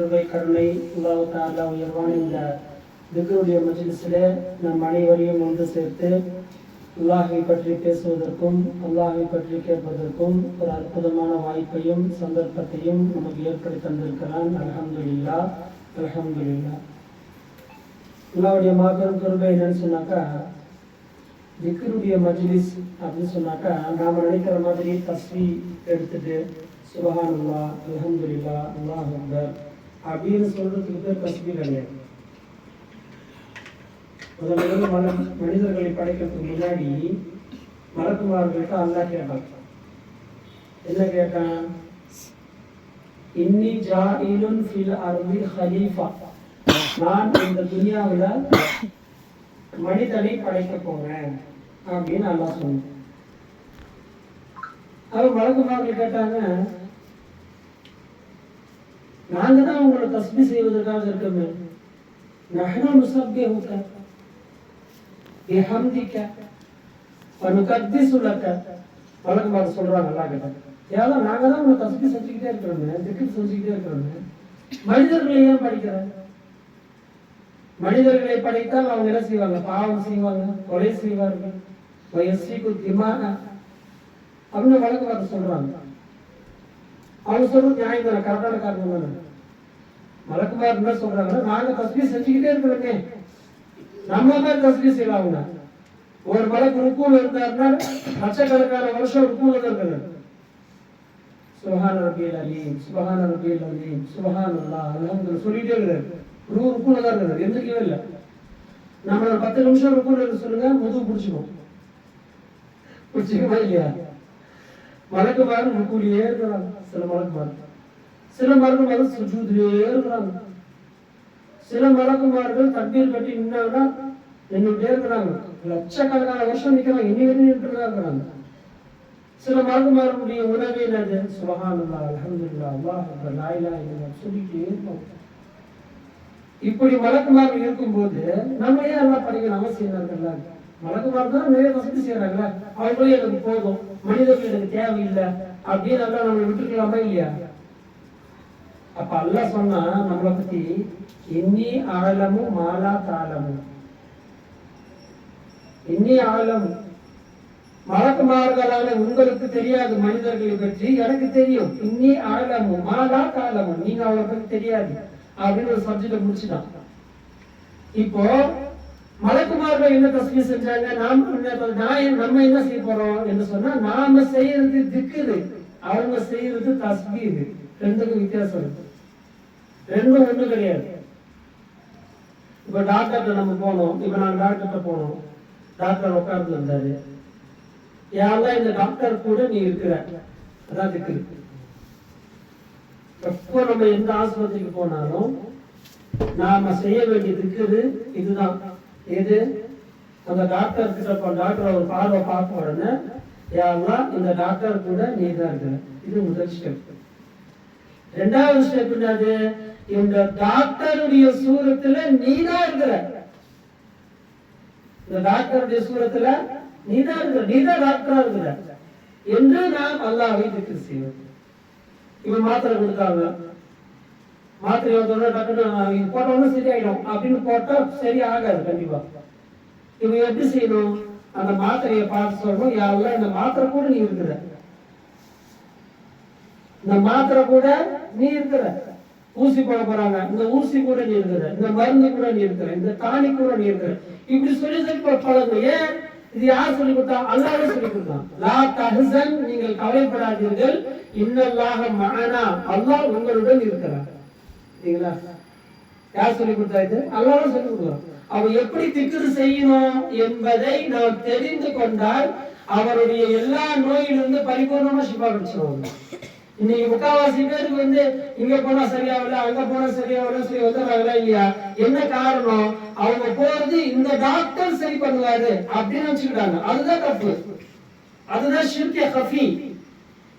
கருணை கருணை அல்லாஹ் தாலா உயர்வான இந்த திக்ருடைய மஜிலிஸில் நம் அனைவரையும் ஒன்று சேர்த்து அல்லாஹை பற்றி பேசுவதற்கும் அல்லாஹை பற்றி கேட்பதற்கும் ஒரு அற்புதமான வாய்ப்பையும் சந்தர்ப்பத்தையும் நமக்கு ஏற்படுத்தி தந்திருக்கிறான். அல்ஹம்துலில்லா அல்ஹம்துலில்லா. அல்லாவுடைய மாபெரும் கருவை என்னன்னு சொன்னாக்கா திக்ருடைய மஜ்லிஸ் அப்படின்னு சொன்னாக்கா நாம் நினைக்கிற மாதிரி தஸ்வி எடுத்துட்டு சுபஹானல்லா அல்ஹம்துலில்லா அல்லாஹ் அக்பர். அப்படின்னு சொல்றதுக்கு பேர் தஸ்பீ கிடையாது. முதல்ல மன- மனிதர்களை படைக்கிறதுக்கு முன்னாடி மலக்குமார்கள்ட்ட அல்லாஹ் கேட்டான். என்ன கேட்டான்? இன்னி ஜாயிலுன் ஃபில் அர்தி ஹலீஃபா. நான் இந்த துனியாவுல மனிதனை படைக்க போகிறேன் அப்படின்னு அல்லாஹ் சொன்னேன். அவர் மலக்குமார்கள் கேட்டாங்க நாங்க தான் உங்களை தஸ்மி செய்வதற்காக இருக்கோமே. நஹ்னு நுஸப்பிஹுக பிஹம்திக. வனுகத்திசு லக. மலக்குமார் சொல்றாங்க அல்லாஹ் கிட்ட ஏதோ நாங்க தான் உங்களை தஸ்மி செஞ்சுக்கிட்டே இருக்கிறோமே திக்கு செஞ்சுக்கிட்டே இருக்கிறோமே. மனிதர்களை ஏன் படிக்கிறாங்க மனிதர்களை படைத்தால் அவங்க என்ன செய்வாங்க? பாவம் செய்வாங்க கொலை செய்வார்கள் வயசிக்கு திமாக அப்படின்னு வழக்கு பார்த்து சொல்றாங்க. அவங்க சொல்றது நியாயம் தானே கரெக்டான காரணம் தானே? மலக்குமார் என்ன சொல்றாங்கன்னா நாங்க தஸ்மி செஞ்சுக்கிட்டே இருக்கிறோமே. நம்ம தான் தஸ்மி செய்வாங்க. ஒரு மலைக்கு ருக்கூல இருந்தாருன்னா லட்சக்கணக்கான வருஷம் ருக்கூல தான் சுபஹான ரபியல் அலீம் சுபஹான ரபியல் அலீம் சுபஹான் அல்லா அல்ஹம்துலில்லாஹ் சொல்லிட்டே இருக்கிறார் ரூ ருக்கூல தான் இருக்கிறார் எந்திரிக்கவே இல்லை. நம்ம பத்து நிமிஷம் ருக்கூல இருக்க சொல்லுங்க முதுகு பிடிச்சிக்கும். பிடிச்சிக்கமா இல்லையா? மலக்குமார் ருக்கூலியே இருக்கிறாங்க சில மலக்குமார் சில மலக்குமார் சுஜூதிலே இருக்கிறாங்க. சில மலக்குமார்கள் தண்ணீர் கட்டி நின்னாங்கன்னா நின்றுட்டே இருக்கிறாங்க. லட்சக்கணக்கான வருஷம் நிற்கிறாங்க இனி வரையும் நின்றுட்டு தான் இருக்கிறாங்க. சில மலக்குமார்களுடைய உணவே என்னது? சுபஹானல்லாஹ் அல்ஹம்துலில்லாஹ் அல்லாஹ் லாயிலா லா சொல்லிட்டே இருப்போம். இப்படி மலக்குமார்கள் இருக்கும்போது நம்ம ஏன் எல்லாம் படிக்கணும் அவசியம் இருக்குல்ல மலக்குமார் தான் நிறைய வசதி செய்யறாங்கல்ல அவங்களே எனக்கு போதும். மனிதர்கள் எனக்கு தேவையில்லை. அப்படின்னு எல்லாம் நம்ம விட்டுருக்கலாமா இல்லையா? அப்ப அல்லாஹ் சொன்னா நம்மளை பத்தி இன்னி ஆழமும் மாலா தாளமும் இன்னி ஆழம் மலக்குமார்களான உங்களுக்கு தெரியாது மனிதர்களை பற்றி எனக்கு தெரியும். இன்னி ஆழமும் மாலா தாளமும் நீங்க அவளை பத்தி தெரியாது. அப்படின்னு ஒரு சப்ஜெக்ட் முடிச்சுட்டான். இப்போ மலக்குமார்கள் என்ன தஸ்மி செஞ்சாங்க? நாம என்ன நான் நம்ம என்ன செய்ய போறோம்? என்று சொன்னா நாம செய்யறது திக்குது. அவங்க செய்யறது தஸ்மீது ரெண்டுக்கும் வித்தியாசம் இருக்கு. ரெண்டும் ஒன்று கிடையாது. இப்ப டாக்டர்கிட்ட நம்ம போனோம். இப்ப நான் டாக்டர்கிட்ட போனோம். டாக்டர் உட்கார்ந்து இருந்தாரு யாரெல்லாம் இந்த டாக்டர் கூட நீ இருக்கிற. அதான் திக்கு எப்போ நம்ம எந்த ஆஸ்பத்திரிக்கு போனாலும் நாம செய்ய வேண்டியது இருக்குது இதுதான். எது? அந்த டாக்டர் கிட்ட டாக்டர் ஒரு பார்வை பார்த்த உடனே யாரெல்லாம் இந்த டாக்டர் கூட நீ தான் இருக்கிற. இது முதல் ஸ்டெப் ரெண்டாவது ஸ்டெப் என்னது? இந்த டாக்டருடைய சூரத்துல நீ தான் இருக்கிற. இந்த டாக்டருடைய சூரத்துல நீ தான் இருக்கிற. நீ தான் டாக்டரா இருக்கிற. என்று நாம் அல்லாஹ்வை திக்ர் செய்வோம். இவன் மாத்திரை கொடுத்தாங்க. மாத்திரை வந்தோடனே டக்குனு சரியாயிடும். அப்படின்னு போட்டா சரி ஆகாது கண்டிப்பா. இவன் எப்படி செய்யணும்? அந்த மாத்திரையை பார்த்து சொல்லணும் யாரெல்லாம் இந்த மாத்திரை கூட நீ இருக்கிற? இந்த மாத்திரை கூட நீ இருக்கிற. ஊசி போட போறாங்க. இந்த ஊசி கூட நீ இருக்கிற. இந்த மருந்து கூட நீ இருக்கிற. இந்த காணி கூட நீ இருக்கிற. இப்படி சொல்லி சொல்லி ப- ஏன்? இது யார் சொல்லி கொடுத்தா? அல்லாஹ் சொல்லி கொடுத்தான். லா தஹசன் நீங்கள் கவலைப்படாதீர்கள். இன்னல்லாக மகனா அல்லாஹ் உங்களுடன் இருக்கிறார். சரிங்களா? யார் சொல்லி கொடுத்தா இது? அல்லாஹ் சொல்லி கொடுக்குறான் அவர் எப்படி திக்ரு செய்யணும் என்பதை நாம் தெரிந்து கொண்டால் அவருடைய எல்லா நோயிலிருந்து பரிபூர்ணமா சிபா கிடைச்சிருவாங்க இன்னைக்கு முக்காவாசி பேருக்கு வந்து இங்க போனா சரியாகல அங்க போனா சரியாகல சரி வந்துடுறாங்களா இல்லையா? என்ன காரணம்? அவங்க போறது இந்த டாக்டர் சரி பண்ணுவாரு அப்படின்னு வச்சுக்கிட்டாங்க அதுதான் தப்பு. அதுதான் ஷிர்கே ஹஃபி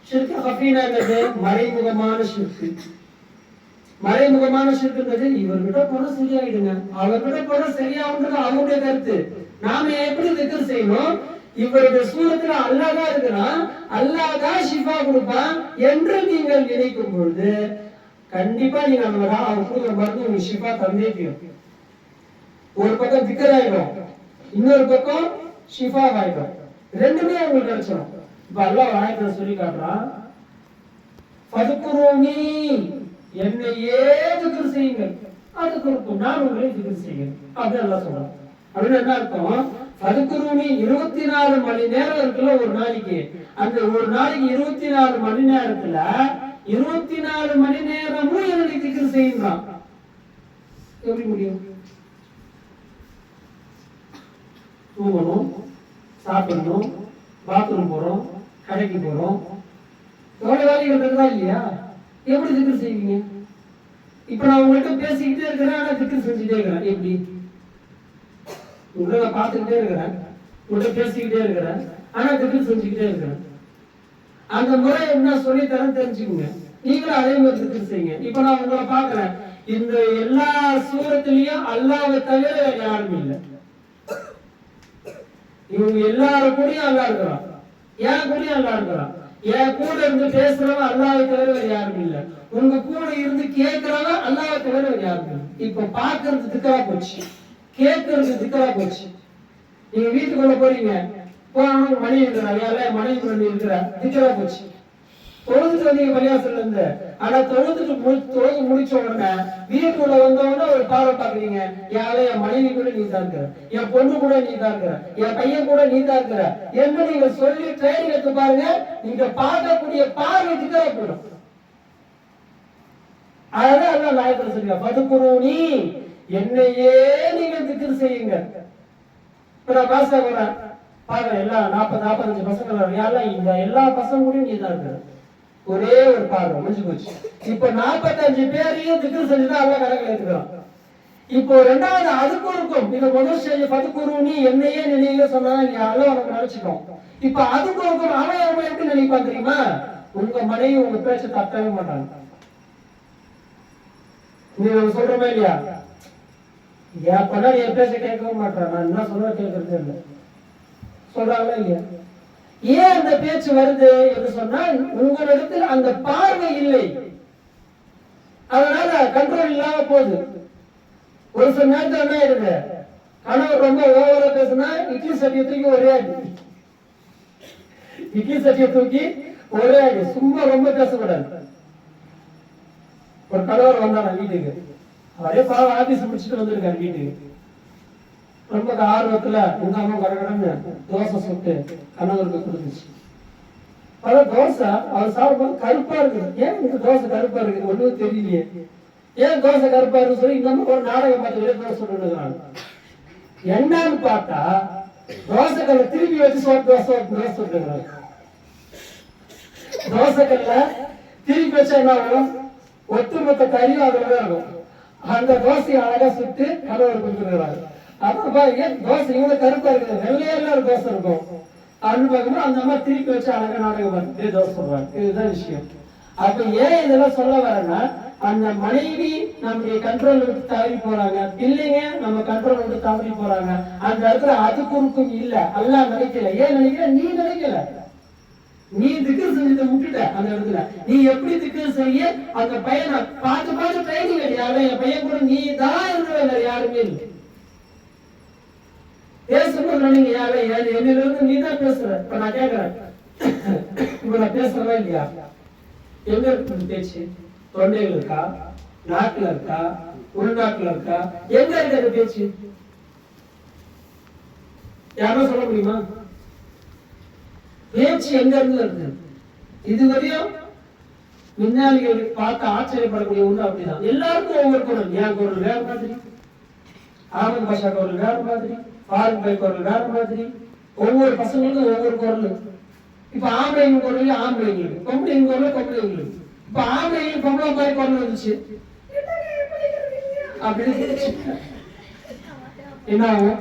ஷிர்கே ஹஃபினா மறைமுகமான ஷிர்கு மறைமுகமான ஷிர்குன்றது இவர்கிட்ட போனா சரியாயிடுங்க. அவர்கிட்ட போனா சரியாகுன்றது அவங்களுடைய கருத்து. நாம எப்படி திக்கர் செய்யணும்? இவருடைய சூரத்துல அல்லாஹ் இருக்கிறான் அல்லாதான் ஷிஃபா கொடுப்பான் என்று நீங்கள் நினைக்கும் பொழுது கண்டிப்பா நீங்க அந்த ரா- அவர் கொடுக்குற மருந்து உங்களுக்கு ஷிஃபா தந்தே தீரும். ஒரு பக்கம் திக்கராயிடும் இன்னொரு பக்கம் ஷிஃபா ஆயிடும். ரெண்டுமே உங்களுக்கு கிடைச்சிடும் இப்ப அல்லாஹ் ஆயத்துல சொல்லி காட்டுறான் ஃபதுக்குருனி என்னையே திக்ர் செய்யுங்கள். அது கொடுக்கும் நான் உங்களை திக்ர் செய்யுங்கள். அப்படின்னு அல்லாஹ் சொல்றான். அப்படின்னு என்ன அர்த்தம்? ஃபதுக்குருனி இருபத்தி நாலு மணி நேரம் இருக்குல்ல ஒரு நாளைக்கு. அந்த ஒரு நாளைக்கு இருபத்தி நாலு மணி நேரத்துல இருபத்தி நாலு மணி நேரமும் என்னுடைய திக்ர் செய்யுங்கிறான் எப்படி முடியும்? தூங்கணும் சாப்பிடணும் பாத்ரூம் போறோம் கடைக்கு போறோம். எவ்வளவு வேலைகள் இருக்குதா இல்லையா? எப்படி திக்கு செய்வீங்க? இப்ப நான் உங்கள்கிட்ட பேசிக்கிட்டே இருக்கிறேன் ஆனா திக்கர் செஞ்சுட்டே இருக்கிறேன். எப்படி? உங்களை நான் பார்த்துக்கிட்டே இருக்கிறேன். உங்கள்கிட்ட பேசிக்கிட்டே இருக்கிறேன். ஆனா திக்கு செஞ்சுக்கிட்டே இருக்கிறேன். அந்த முறை என்ன சொல்லி தரேன் தெரிஞ்சுக்கோங்க. நீங்களும் அதே மாதிரி திக்கு செய்யுங்க இப்ப நான் உங்களை பார்க்கிறேன். இந்த எல்லா சூரத்திலையும் அல்லாவை தவிர வேற யாரும் இல்லை. இவங்க எல்லாரும் கூடயும் அல்லா இருக்கிறான். என் கூடயும் அல்லா இருக்கிறான். என் கூட இருந்து பேசுறவன் அல்லாவை தவிர யாரும் இல்ல. உங்க கூட இருந்து கேட்கிறவன் அல்லாவை தவிர வேற யாரும் இப்ப பாக்குறது திக்கரா போச்சு. கேட்கறது திக்கரா போச்சு. நீங்க வீட்டுக்குள்ள போறீங்க போனவங்க மணி இருக்கிறா வேலை மனைவி பண்ணி இருக்கிற திக்கரா போச்சு. தொழுதுட்டு வந்தீங்க பள்ளியாசல்ல இருந்து ஆனா தொழுதுட்டு முடி- தொழுது முடிச்ச உடனே வீட்டுக்குள்ள வந்த ஒரு பார்வை பாக்குறீங்க யாரே என் மனைவி கூட நீ தான் இருக்கிற என் பொண்ணு கூட நீ தான் இருக்கிற என் பையன் கூட நீ தான் இருக்கிற என்று நீங்க சொல்லி ட்ரைனிங் எடுத்து பாருங்க நீங்க பார்க்கக்கூடிய பார்வை திக்கரா போயிடும். அதான் அதான் நாயத்தில் சொல்லுங்க பதுக்குருணி என்னையே நீங்க திக்கர் செய்யுங்க இப்ப நான் பாச வரேன் பாருங்க எல்லா நாற்பது நாற்பத்தஞ்சு பசங்க யாரெல்லாம் இந்த எல்லா பசங்களும் நீ தான் இருக்கிற? ஒரே ஒரு பார்வை முடிஞ்சு போச்சு. இப்ப நாற்பத்தஞ்சு பேரையும் திக்கர் செஞ்சுதான் எல்லாம் கணக்கில் எடுத்துக்கிறோம் இப்போ ரெண்டாவது அதுக்கும் இருக்கும் இந்த முதல் ஸ்டேஜ் பதுக்குரு நீ என்னையே நினைவு சொன்னா நீ அல்ல உனக்கு நினைச்சுக்கோம். இப்ப அதுக்கும் இருக்கும் அவன் அவன் எப்படி நினைப்பான் தெரியுமா? உங்க மனைவி உங்க பேச்ச தட்டவே மாட்டாங்க. நீ சொல்றமே இல்லையா? என் பொண்ணா என் பேச்ச கேட்கவே மாட்டான். நான் என்ன சொல்ல கேட்கறது இல்லை. சொல்றாங்களா இல்லையா? ஏன் அந்த பேச்சு வருது என்று சொன்னால் உங்களிடத்தில் அந்த பார்வை இல்லை. அதனால கண்ட்ரோல் இல்லாம போகுது. ஒரு சில நேரத்தில் என்ன ஆயிடுது? கணவர் ரொம்ப ஓவரா பேசுனா இட்லி சட்டியை தூக்கி ஒரே அடி இட்லி சட்டியை தூக்கி ஒரே அடி சும்மா ரொம்ப பேசக்கூடாது. ஒரு கணவர் வந்தானா வீட்டுக்கு? அவரே பாவம் ஆபீஸ் முடிச்சுட்டு வந்திருக்காரு வீட்டுக்கு. ரொம்ப ஆர்வத்துல உங்க அம்மா கடகடன்னு தோசை சுட்டு கணவருக்கு கொடுத்துச்சு பல தோசை அவர் சாப்பிடும்போது கருப்பா இருக்குது. ஏன் இந்த தோசை கருப்பா இருக்குது? ஒண்ணும் தெரியலையே. ஏன் தோசை கருப்பா இருக்கு சொல்லி இந்த அம்மா ஒரு நாடகம் பார்த்து வெளியே தோசை சொல்லிடுறாங்க என்னன்னு பார்த்தா தோசை கல்ல திருப்பி வச்சு சோறு தோசை தோசை சொல்லிடுறாங்க தோசை கல்ல திருப்பி வச்சா என்ன ஆகும்? ஒட்டுமொத்த கறியும் அதுல இருக்கும். அந்த தோசையை அழகா சுட்டு கணவர் கொடுத்துருக்கிறார். அப்புறம் பாருங்க தோசை இவ்வளவு கருப்பா இருக்குது. வெள்ளையெல்லாம் ஒரு தோசை இருக்கும். அப்படின்னு பார்க்கும்போது அந்த அம்மா திருப்பி வச்சு அழகா நாடகம் பார்த்து தோசை சொல்றாங்க. இதுதான் விஷயம். அப்ப ஏன் இதெல்லாம் சொல்ல வரேன்னா அந்த மனைவி நம்முடைய கண்ட்ரோல் விட்டு தவறி போறாங்க. பிள்ளைங்க நம்ம கண்ட்ரோல் விட்டு தவறி போறாங்க. அந்த இடத்துல அதுக்கும் இல்ல. அல்ல நினைக்கல. ஏன் நினைக்கல? நீ நினைக்கல. நீ திக்கு செஞ்சதை விட்டுட்ட அந்த இடத்துல. நீ எப்படி திக்கு செய்ய? அந்த பையனை பார்த்து பார்த்து ட்ரைனிங் யாரும் என் பையன் கூட நீ தான் இருந்த வேற யாருமே இல்லை. பேசணும் நினைங்க யாரும் என்னில இருந்து நீ தான் பேசுற. இப்ப நான் கேட்கறேன் இப்ப நான் பேசுறதா இல்லையா? எங்க இருக்கு பேச்சு? தொண்டையில் இருக்கா? நாட்டுல இருக்கா? உள்நாட்டுல இருக்கா? எங்க இருக்கு பேச்சு? யாரும் சொல்ல முடியுமா? பேச்சு எங்க இருந்து வருது? இதுவரையும் விஞ்ஞானிகள் பார்த்து ஆச்சரியப்படக்கூடிய ஒண்ணு அப்படிதான். எல்லாருக்கும் ஒவ்வொரு குரல். என் குரல் வேற மாதிரி? ஆனந்த் பாஷா குரல் வேற மாதிரி. ஃபாரூக் பை குரல் வேற மாதிரி. ஒவ்வொரு பசங்களுக்கும் ஒவ்வொரு குரல். இப்ப ஆம்பளைங்க குரல் ஆம்பளைங்களுக்கு பொம்பளைங்க குரல். பொம்பளைங்களுக்கு இப்ப ஆம்பளைங்க பொம்பளை மாதிரி குரல் வந்துச்சு. அப்படின்னு என்ன ஆகும்?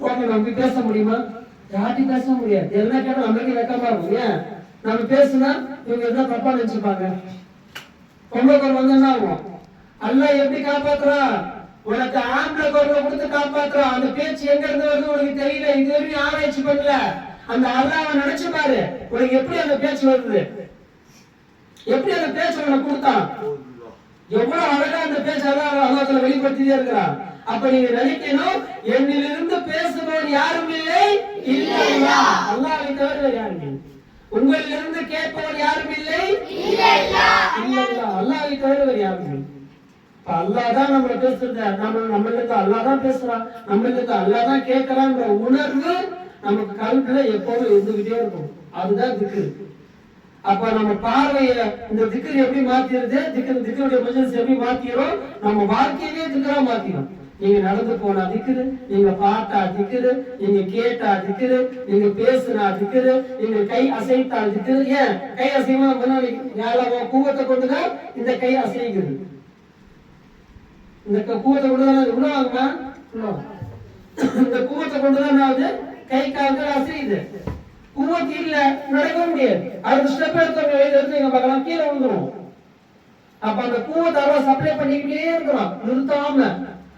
ஓகே நமக்கு பேச முடியுமா? யார்ட்டையும் பேச முடியாது. என்ன கேட்டா நம்மளுக்கு வெக்கமா இருக்கும். ஏன்? நம்ம பேசுனா இவங்க எதனா தப்பா நினைச்சுப்பாங்க. பொம்பளை குரல் வந்து என்ன ஆகும்? அல்ல எப்படி காப்பாத்துறான் உனக்கு ஆம்பளை குரலை கொடுத்து காப்பாத்துறா. அந்த பேச்சு எங்க இருந்து வருது உனக்கு தெரியல. இது வரையும் ஆராய்ச்சி பண்ணல. அந்த அல்லாஹ் நினைச்சு பாரு. உனக்கு எப்படி அந்த பேச்சு வருது? எப்படி அந்த பேச்சு உனக்கு கொடுத்தான்? எவ்வளவு அழகா அந்த பேச்சு அல்லாஹ் அல்லாஹ்ல வெளிப்படுத்திட்டே இருக்கிறான் அப்ப நீங்க நினைக்கணும் என்னிலிருந்து பேசுபவர் யாரும் இல்லை இல்லை அல்லாஹ்வை தவிர யாரும்? உங்களிலிருந்து கேட்பவர் யாரும் இல்லை? இல்லை அல்லாஹ்வை தவிர வேறு யாரும்? அல்லாஹ் தான் நம்மள பேசுறது. நம்ம நம்மளுக்கு அல்லாஹ் தான் பேசுறான். நம்மளுக்கு அல்லாஹ் தான் கேட்கறான்ற உணர்வு நமக்கு கல்வில எப்போதும் இருந்துகிட்டே இருக்கும். அதுதான் திக்கு அப்ப நம்ம பார்வைய இந்த திக்கர் எப்படி மாத்திருது? திக்கர் திக்கருடைய மஜலிஸ் எப்படி மாத்திரும் நம்ம வாழ்க்கையிலே திக்கரா மாத்திரும். நீங்க நடந்து போனா திக்குது நீங்க பார்த்தா திக்குது நீங்க கேட்டா திக்குது நீங்க பேசுனா திக்குது நீங்க கை அசைத்தா திக்குது ஏன்? கை அசைமா ஞாபகம் கூவத்தை கொண்டுதான் இந்த கை அசைக்குது இந்த க- கூவத்தை கொண்டுதான் உள்ள வாங்கம்மா இந்த கூவத்தை கொண்டுதான் என்ன ஆகுது கை கால்கள் அசையுது. குவத்து இல்ல நடக்க முடியாது. அடுத்த ஸ்டெப் எடுத்து எடுத்து எங்க பார்க்கலாம் கீழே விழுந்துரும் அப்ப அந்த குவத்தை அவ்வளவு சப்ளை பண்ணிக்கிட்டே இருக்கிறோம் நிறுத்தாம.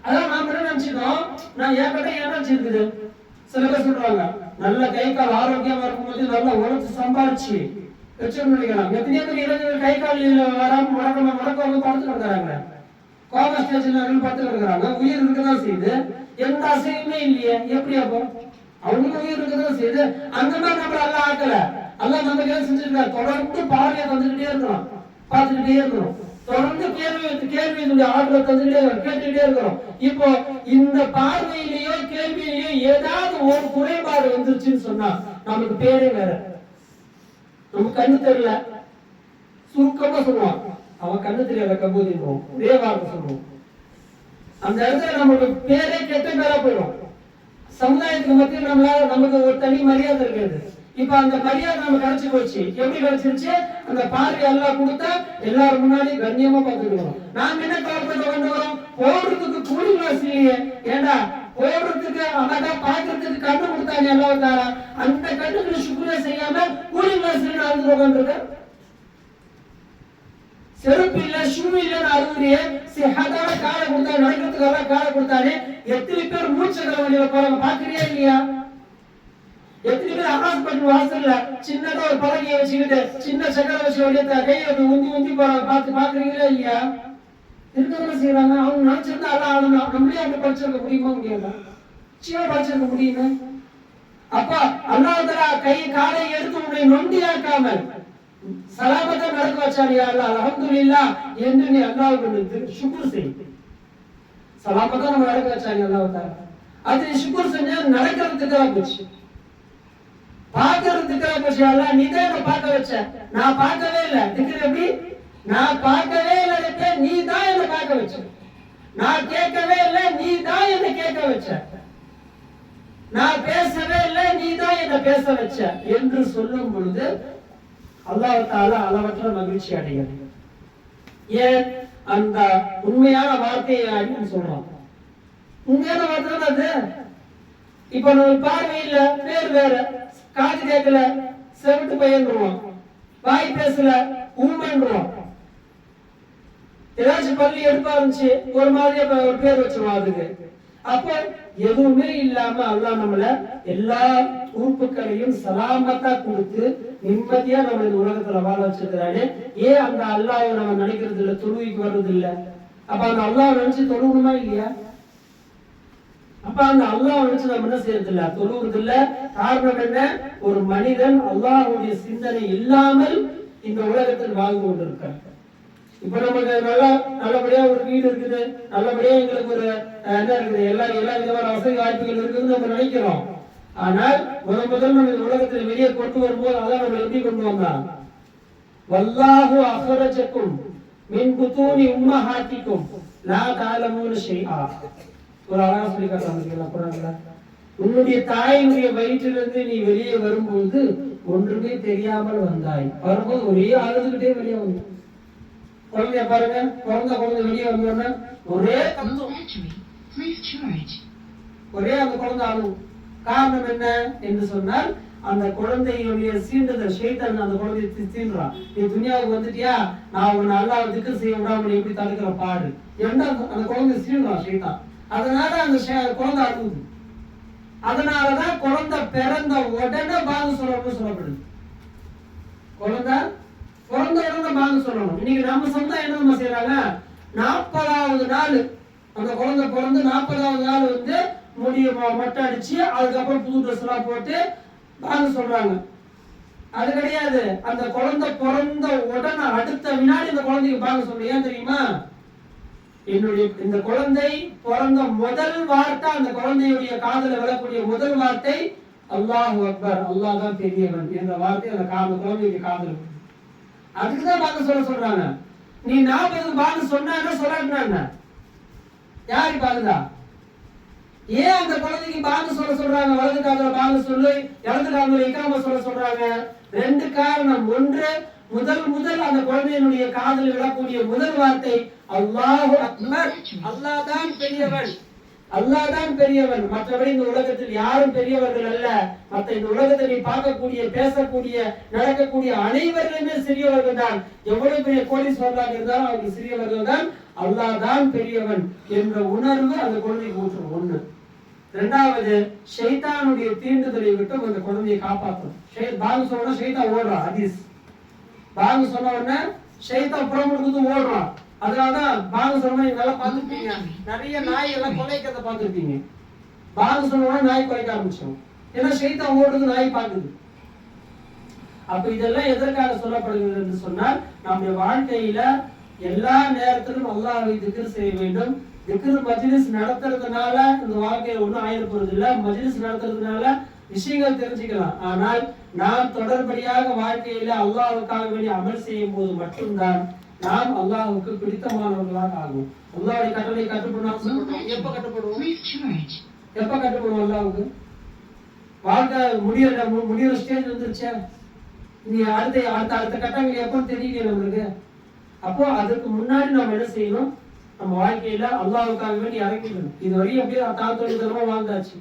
அதான் நாம என்ன நான் என் கிட்ட என்ன இருக்குது சில பேர் சொல்றாங்க நல்ல கை கால் ஆரோக்கியமா இருக்கும்போது நல்லா உழைச்சு சம்பாரிச்சு. வச்சுக்கணும் எத்தனையோ பேர் இளைஞர்கள் கை கால் வராம முடக்கம் முடக்கம் வந்து படுத்து கிடக்குறாங்க கோமா ஸ்டேஷன்ல படுத்து கிடக்குறாங்க உயிர் இருக்கதான் செய்யுது. எந்த அசையுமே இல்லையே. எப்படி அப்போ அவங்க உயிர் இருக்கதான் செய்யுது அந்த மாதிரி நம்ம எல்லாம் ஆக்கல. எல்லாம் நம்ம கேள்வி செஞ்சிருக்காரு. தொடர்ந்து பார்வையை தந்துக்கிட்டே இருக்கிறோம் பார்த்துக்கிட்டே இருக்கிறோம் தொடர்ந்து கேள்வி கேள்வியினுடைய ஆர்டரை தந்துக்கிட்டே கேட்டுக்கிட்டே இருக்கிறோம் இப்போ இந்த பார்வையிலேயோ கேள்வியிலேயோ ஏதாவது ஒரு குறைபாடு வந்துருச்சுன்னு சொன்னா நமக்கு பேரே வேற. நமக்கு கண்ணு தெரியல. சுருக்கமா சொல்லுவான். அவன் கண்ணு தெரியாத கபூதின்றோம் ஒரே வார்த்தை சொல்லுவோம். அந்த இடத்துல நம்மளுக்கு பேரே கெட்ட பேரா போயிடும். சமுதாயத்துக்கு மத்தியில் நம்மளால நமக்கு ஒரு தனி மரியாதை இருக்கிறது. இப்ப அந்த மரியாதை நம்ம கிடைச்சு போச்சு. எப்படி கிடைச்சிருச்சு அந்த பார்வை எல்லாம் கொடுத்தா எல்லாரும் முன்னாடி கண்ணியமா பார்த்துக்கிறோம் நாம என்ன காலத்துல கொண்டு வரோம்? போடுறதுக்கு கூலி காசு இல்லையே. ஏண்டா? போடுறதுக்கு அழகா பாக்குறதுக்கு கண்ணு கொடுத்தாங்க எல்லாம் அந்த கண்ணுக்கு சுக்குரே செய்யாம கூலி காசு நடந்து போகன்றது செருப்பு இல்ல ஷூ இல்லன்னு அறுவரிய சிஹதான காலை கொடுத்தா நடக்கிறதுக்கு எல்லாம் காலை கொடுத்தானே. எத்தனை பேர் மூச்சக்கர வழியில போறாங்க பாக்குறியா இல்லையா? எத்தனை பேர் அகாஸ் பண்ணி வாசல்ல சின்னதா ஒரு பலகையை வச்சுக்கிட்டு சின்ன சக்கர வச்சு வழியை கையை வந்து உந்தி உந்தி போறாங்க பார்த்து பாக்குறீங்களா இல்லையா? இருக்கவங்க செய்யறாங்க அவங்க நினைச்சிருந்தா எல்லாம் ஆளுங்க நம்மளே அப்படி படிச்சிருக்க முடியுமா முடியாது? சிவா படிச்சிருக்க முடியுமா? அப்பா அல்லாஹ் கை காலை எடுத்து உன்னை நொண்டியாக்காமல் சலாமத்தை நடக்க வச்சாரு யா அல்லாஹ் என்று நீ அல்லாஹ்வுக்கு சுக்குர் செய். சலாமத்தை நம்ம நடக்க வச்சாரு அல்லாஹ் அது சுக்குர் செஞ்சா நடக்கிறதுக்காக போச்சு. பார்க்கறதுக்காக போச்சு. அல்லாஹ் நீ தான் என்ன பார்க்க வச்ச. நான் பார்க்கவே இல்ல. திக்ர் எப்படி? நான் பார்க்கவே இல்ல நீ தான் என்ன பார்க்க வச்ச. நான் கேட்கவே இல்ல நீ தான் என்ன கேட்க வச்ச. நான் பேசவே இல்லை நீ தான் என்ன பேச வச்ச. என்று சொல்லும் பொழுது அல்லாஹ் அளவற்ற மகிழ்ச்சி அடைகிறது ஏன்? அந்த உண்மையான வார்த்தையை அடின்னு சொல்றோம் உண்மையான வார்த்தை தான் அது? இப்ப நம்ம பார்வையில பேர் வேற காது கேட்கல செவிட்டு பையன்றுவோம் வாய் பேசல ஊமன்றுவோம் ஏதாச்சும் பள்ளி எடுப்பா இருந்துச்சு ஒரு மாதிரி ஒரு பேர் வச்சிருவோம் அதுக்கு. அப்ப எதுவுமே இல்லாம அல்லாஹ் நம்மள எல்லா உறுப்புகளையும் சலாமத்தா கொடுத்து நிம்மதியா நம்ம இந்த உலகத்துல வாழ வச்சிருக்கிறானே ஏன் அந்த அல்லாஹ்வை நம்ம நினைக்கிறது இல்ல தொழுவிக்கு வர்றது இல்ல அப்ப அந்த அல்லாஹ் நினைச்சு தொழுகணுமா இல்லையா? அப்ப அந்த அல்லாஹ் நினைச்சு நம்ம என்ன செய்யறது இல்ல தொழுவுறது இல்ல காரணம் என்ன? ஒரு மனிதன் அல்லாஹுடைய சிந்தனை இல்லாமல் இந்த உலகத்தில் வாழ்ந்து கொண்டிருக்கிறார் இப்ப நமக்கு நல்லா நல்லபடியா ஒரு வீடு இருக்குது. நல்லபடியா எங்களுக்கு ஒரு என்ன இருக்குது? எல்லா எல்லா விதமான வசதி வாய்ப்புகள் இருக்குதுன்னு நம்ம நினைக்கிறோம். ஆனால் முத முதல் நம்ம இந்த உலகத்தில் வெளியே கொண்டு வரும்போது அதான் நம்ம எப்படி கொண்டு வந்தான்? வல்லாஹு அகரஜக்கும் மின் புத்தூனி உம்மஹாத்திக்கும். லா தஅலமூன செய்யா ஒரு அழகா சொல்லி காட்டுறாங்க குரான்ல உன்னுடைய தாயினுடைய வயிற்றிலிருந்து நீ வெளியே வரும்போது ஒன்றுமே தெரியாமல் வந்தாய். வரும்போது ஒரே அழுதுகிட்டே வெளியே வந்தாய் குழந்தைய பாருங்க. பிறந்த குழந்தை வெளியே வந்தோன்னா ஒரே கத்தும். ஒரே அந்த குழந்தை அழுவும் காரணம் என்ன என்று சொன்னால் அந்த குழந்தையுடைய சீண்டுதல் ஷைத்தான் அந்த குழந்தையை தீண்டுறான் நீ துனியாவுக்கு வந்துட்டியா? நான் உன்னை அல்லாஹ் திக்கு செய்ய விடாம எப்படி தடுக்கிற பாடு. என்ன அந்த குழந்தை சீண்டுறான் ஷைத்தான். அதனால அந்த குழந்தை அழுகுது. அதனாலதான் குழந்தை பிறந்த உடனே பாங்க சொல்லணும்னு சொல்லப்படுது. குழந்தை உடனே சொல்லணும். இன்னைக்கு நம்ம சமுதாயம் என்ன தெரியுமா செய்யறாங்க நாற்பதாவது நாள். அந்த குழந்தை பிறந்து நாற்பதாவது நாள் வந்து முடிய மட்டும் மொட்டை அடிச்சு அதுக்கப்புறம் புது ட்ரெஸ் எல்லாம் போட்டு பார்க்க சொல்றாங்க. அது கிடையாது. அந்த குழந்தை பிறந்த உடனே அடுத்த வினாடி இந்த குழந்தைக்கு பாங்க சொல்லணும் ஏன் தெரியுமா? என்னுடைய இந்த குழந்தை பிறந்த முதல் வார்த்தை அந்த குழந்தையுடைய காதல விழக்கூடிய முதல் வார்த்தை அல்லாஹ் அக்பர். அல்லாஹ் தான் பெரியவன். என்ற வார்த்தை அந்த காதல் குழந்தையுடைய காதல் விழும். அதுக்குதான் பார்க்க சொல்ல சொல்றாங்க. நீ நாற்பது பார்த்து சொன்னாங்க சொல்லாட்டினாங்க யாரு பாக்குதா ஏன் அந்த குழந்தைக்கு பாங்க சொல்ல சொல்றாங்க? வலது காதல பாங்க சொல்லு இடது காதல இக்காம சொல்ல சொல்றாங்க? ரெண்டு காரணம். ஒன்று முதல் முதல் அந்த குழந்தையினுடைய காதல் விழக்கூடிய முதல் வார்த்தை அல்லாஹு அக்பர். அல்லாஹ் தான் பெரியவன். அல்லாஹ் தான் பெரியவன். மற்றபடி இந்த உலகத்தில் யாரும் பெரியவர்கள் அல்ல. மற்ற இந்த உலகத்தில் நீ பார்க்கக்கூடிய பேசக்கூடிய நடக்கக்கூடிய அனைவர்களுமே சிறியவர்கள் தான். எவ்வளவு பெரிய கோடீஸ்வரர்களாக இருந்தாலும் அவர்கள் சிறியவர்கள் தான். அல்லாஹ் தான் பெரியவன் என்ற உணர்வு அந்த குழந்தைக்கு ஊற்றும் ஒண்ணு. ரெண்டாவது ஷைத்தானுடைய தீண்டுதலை விட்டு அந்த குழந்தையை காப்பாற்றணும். ஷை- பாகு சொன்ன ஷைத்தான் ஓடுறான் ஹதீஸ். பாகு சொன்ன உடனே ஷைத்தான் புறம் கொடுத்து ஓடுறான். அதனாலதான் பாகு சொன்ன நீங்க நல்லா பார்த்துருப்பீங்க. நிறைய நாய் எல்லாம் கொலைக்கிறத பார்த்துருப்பீங்க. பாகு சொன்ன நாய் குலைக்க ஆரம்பிச்சோம் ஏன்னா ஷைத்தான் ஓடுறது நாய் பார்க்குது. அப்ப இதெல்லாம் எதற்காக சொல்லப்படுகிறது என்று சொன்னால் நம்முடைய வாழ்க்கையில எல்லா நேரத்திலும் அல்லாஹ்வை திக்ர் செய்ய வேண்டும். திக்ர் மஜ்லிஸ் நடத்துறதுனால இந்த வாழ்க்கையில ஒண்ணும் ஆயிட போறது இல்ல. மஜ்லிஸ் நடத்துறதுனால விஷயங்கள் தெரிஞ்சுக்கலாம். ஆனால் நாம் தொடர்படியாக வாழ்க்கையில அல்லாஹ்வுக்காக வேண்டி அமல் செய்யும் போது மட்டும்தான் நாம் அல்லாஹ்வுக்கு பிடித்தமானவர்களாக ஆகும் அல்லாஹ்வுடைய கட்டளை கட்டுப்படணும் எப்ப கட்டுப்படுவோம். எப்ப கட்டுப்படுவோம் அல்லாஹ்வுக்கு வாழ்க்கை முடியற முடியற ஸ்டேஜ் வந்துருச்சே. நீ அடுத்த அடுத்த அடுத்த கட்டங்கள் எப்போ தெரியல நம்மளுக்கு. அப்போ அதுக்கு முன்னாடி நம்ம என்ன செய்யணும்? நம்ம வாழ்க்கையில அல்லாஹ்வுக்காக வேண்டி இறங்கிடணும். இது வரையும் அப்படியே தாத்தோடி தரமா வாழ்ந்தாச்சு.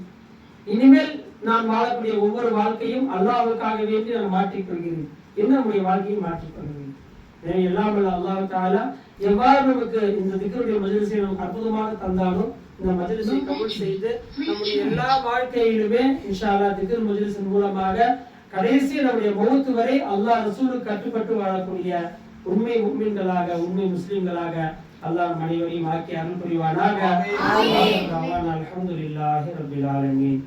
இனிமேல் நான் வாழக்கூடிய ஒவ்வொரு வாழ்க்கையும் அல்லாஹ்வுக்காக வேண்டி நான் மாற்றிக்கொள்கிறேன். என்ன நம்முடைய வாழ்க்கையை மாற்றிக்கொள்கிறேன் எனவே அல்லாஹ் தாலா எவ்வாறு நமக்கு இந்த திக்கருடைய மஜலிசை நமக்கு அற்புதமாக தந்தாலும் இந்த மஜலிசை கபூல் செய்து நம்முடைய எல்லா வாழ்க்கையிலுமே இன்ஷா அல்லாஹ் திக்ர் மஜ்லிஸின் மூலமாக கடைசி நம்முடைய மௌத்து வரை அல்லாஹ் ரசூலுக்கு கட்டுப்பட்டு வாழக்கூடிய உண்மை முக்மீன்களாக உண்மை முஸ்லிம்களாக அல்லாஹ் அனைவரையும் ஆக்கி அருள் புரிவானாக. அல்ஹம்துலில்லாஹி ரப்பில் ஆலமீன்.